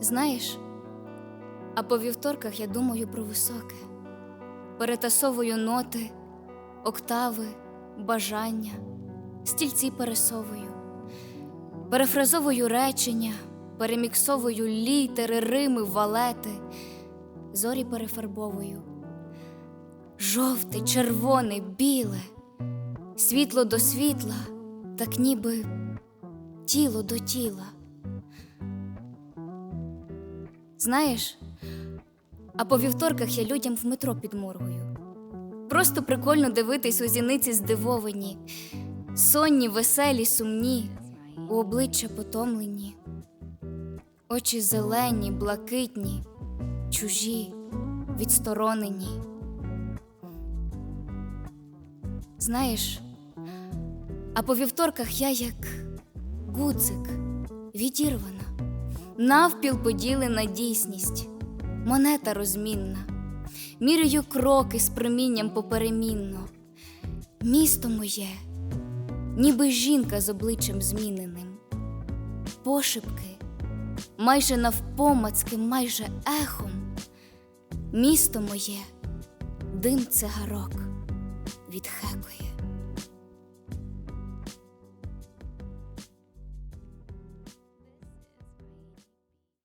Знаєш, а по вівторках я думаю про високе, перетасовую ноти, октави, бажання, стільці пересовую, перефразовую речення, переміксовую літери, рими, валети, зорі перефарбовую. Жовте, червоне, біле, світло до світла, так ніби тіло до тіла. Знаєш, а по вівторках я людям в метро підморгую. Просто прикольно дивитись у зіниці здивовані, сонні, веселі, сумні, у обличчя потомлені, очі зелені, блакитні, чужі, відсторонені. Знаєш, а по вівторках я як гудзик, відірвана, навпіл поділена дійсність, монета розмінна, міряю кроки з промінням поперемінно. Місто моє, ніби жінка з обличчям зміненим, пошепки, майже навпомацки, майже ехом. Місто моє, дим цигарок відхекує.